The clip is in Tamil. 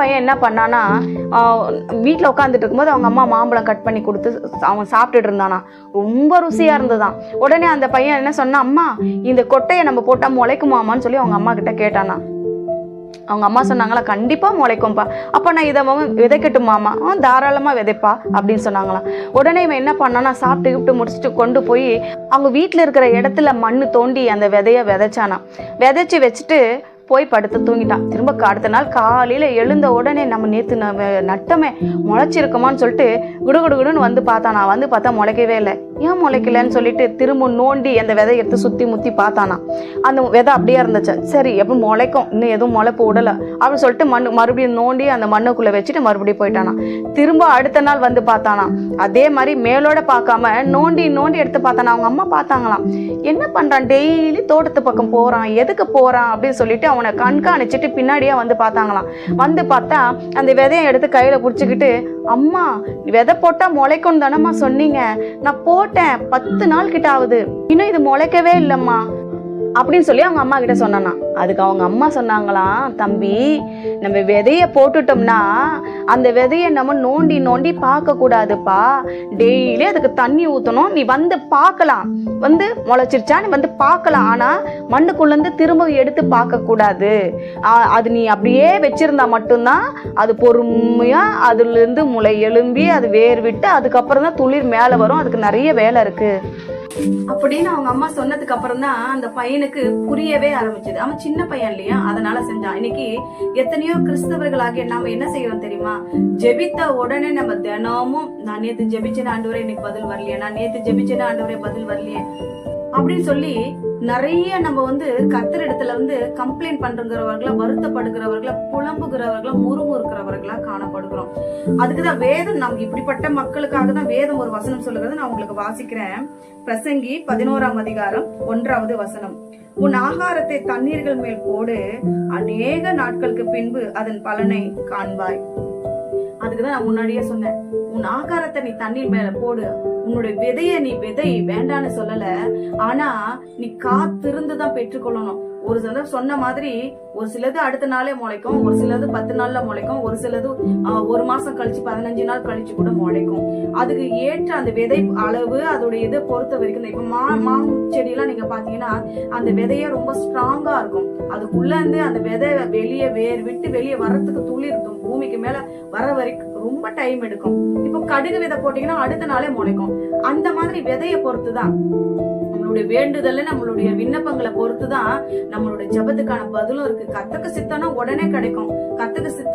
பையன் என்ன பண்ணானா வீட்டில் உட்காந்துட்டு இருக்கும்போது அவங்க அம்மா மாம்பழம் கட் பண்ணி கொடுத்து அவன் சாப்பிட்டுட்டு இருந்தானா. ரொம்ப ருசியாக இருந்ததான். உடனே அந்த பையன் என்ன சொன்னா அம்மா இந்த கொட்டையை நம்ம போட்டால் முளைக்குமாமான்னு சொல்லி அவங்க அம்மா கிட்ட கேட்டானா. அவங்க அம்மா சொன்னாங்களா கண்டிப்பாக முளைக்கும்பா அப்போ நான் இதை அவன் விதைக்கட்டுமாமா? ஆ தாராளமாக விதைப்பா. அப்படின்னு சொன்னாங்களாம். உடனே இவன் என்ன பண்ணானா சாப்பிட்டு கிப்ட்டு முடிச்சுட்டு கொண்டு போய் அவங்க வீட்டில் இருக்கிற இடத்துல மண் தோண்டி அந்த விதையை விதைச்சானா விதைச்சி வச்சுட்டு போய் படுத்து தூங்கிட்டான் திரும்ப அடுத்த நாள் காலையில் எழுந்த உடனே நம்ம நேற்று நம்ம நட்டமே முளைச்சிருக்கோமான்னு சொல்லிட்டு குடுகுடுகுடுன்னு வந்து பார்த்தானா வந்து பார்த்தா முளைக்கவே இல்லை. ஏன் முளைக்கலன்னு சொல்லிட்டு திரும்ப நோண்டி அந்த விதை எடுத்து சுற்றி முற்றி பார்த்தானா. அந்த விதை அப்படியே இருந்துச்சு. சரி எப்போ முளைக்கும்? இன்னும் எதுவும் முளைப்பு விடலை. அப்படின்னு சொல்லிட்டு மண் மறுபடியும் நோண்டி அந்த மண்ணுக்குள்ளே வச்சுட்டு மறுபடியும் போயிட்டானா. திரும்ப அடுத்த நாள் வந்து பார்த்தானா. அதே மாதிரி மேலோட பார்க்காம நோண்டி நோண்டி எடுத்து பார்த்தானா. அவங்க அம்மா பார்த்தாங்களாம். என்ன பண்ணுறான் டெய்லி தோட்டத்து பக்கம் போகிறான் எதுக்கு போகிறான் அப்படின்னு சொல்லிட்டு அவன் கண்காணிச்சிட்டு பின்னாடியே வந்து பார்த்தாங்களாம். வந்து பார்த்தா அந்த விதையை எடுத்து கையில் பிடிச்சிக்கிட்டு அம்மா விதை போட்டால் முளைக்கும் தானம்மா சொன்னீங்க. நான் போட்டேன் பத்து நாள் கிட்ட ஆகுது. இன்னும் இது முளைக்கவே இல்லைம்மா. அப்படின்னு சொல்லி அவங்க அம்மா கிட்ட சொன்னானா. அதுக்கு அவங்க அம்மா சொன்னாங்களாம் தம்பி நம்ம விதைய போட்டுட்டோம்னா அந்த விதைய நம்ம நோண்டி நோண்டி பார்க்க கூடாதுப்பா. டெய்லி அதுக்கு தண்ணி ஊற்றணும் நீ வந்து பார்க்கலாம். வந்து முளைச்சிருச்சா நீ வந்து பார்க்கலாம். ஆனால் மண்ணுக்குள்ளேருந்து திரும்ப எடுத்து பார்க்கக்கூடாது அது நீ அப்படியே வச்சிருந்தா மட்டும்தான் அது பொறுமையாக அதுலேருந்து முளை எழும்பி அது வேர் விட்டு அதுக்கப்புறம் தான் துளிர் மேலே வரும். அதுக்கு நிறைய வேலை இருக்குது அப்படின்னு அவங்க அம்மா சொன்னதுக்கு அப்புறம் தான் அந்த பையனுக்கு புரியவே ஆரம்பிச்சது. அவன் சின்ன பையன் இல்லையா? அதனால செஞ்சான். இன்னைக்கு எத்தனையோ கிறிஸ்தவர்களாகிய நாம என்ன செய்யறோம் தெரியுமா? ஜெபித்த உடனே நம்ம தினமும் நான் நேத்து ஜெபிச்சேன்னு ஆண்டு வரை இன்னைக்கு பதில் வரலையே. நான் நேத்து ஜெபிச்சேன் வரை பதில் வரலையே. அப்படின்னு சொல்லி நிறைய நம்ம வந்து கத்தர் இடத்துல வந்து கம்ப்ளைண்ட் பண்றங்கிறவர்களா வருத்தப்படுகிறவர்களா புலம்புகிறவர்களா முறுமுறுக்கிறவர்களா காணப்படுகிறோம். அதுக்குதான் வேதம் நம்ம இப்படிப்பட்ட மக்களுக்காக தான் வேதம் ஒரு வசனம் சொல்லுகிறது நான் உங்களுக்கு வாசிக்கிறேன். பிரசங்கி பதினோராம் அதிகாரம் ஒன்றாவது வசனம். உன் ஆகாரத்தை தண்ணீர்கள் மேல் போடு அநேக நாட்களுக்கு பின்பு அதன் பலனை காண்பாய். அதுக்குதான் நான் முன்னாடியே சொன்னேன். உன் ஆகாரத்தை நீ தண்ணீர் மேல போடு உன்னோட விதைய நீ விதை வேண்டான்னு சொல்லல. ஆனா நீ காத்திருந்து தான் பெற்றுக்கொள்ளணும். ஒரு சிலர் சொன்ன மாதிரி ஒரு சிலது அடுத்த நாளே முளைக்கும் ஒரு சிலது பத்து நாள்ல முளைக்கும் ஒரு சிலது ஒரு மாசம் கழிச்சு பதினஞ்சு நாள் கழிச்சு கூட முளைக்கும். அதுக்கு ஏற்ற அந்த விதை அளவு அதோடைய இதை பொறுத்த வரைக்கும் இந்த இப்ப மா மா செடியெல்லாம் நீங்க பாத்தீங்கன்னா அந்த விதைய ரொம்ப ஸ்ட்ராங்கா இருக்கும். அதுக்குள்ள இருந்து அந்த விதை வெளியே வேர் விட்டு வெளியே வர்றதுக்கு துளிர் இருக்கும். பூமிக்கு மேல வர வரைக்கும் ரொம்ப டைம் எடுக்கும். இப்போ கடுகு விதை போட்டீங்கன்னா அடுத்த நாளே முளைக்கும். அந்த மாதிரி விதைய பொறுத்துதான். நம்மளுடைய வேண்டுதல் நம்மளுடைய விண்ணப்பங்களை பொறுத்துதான் நம்மளுடைய ஜெபத்துக்கான பதிலும் இருக்கு. கத்துக்கு சித்தம்னா உடனே கிடைக்கும். கத்துக்கு சித்தம்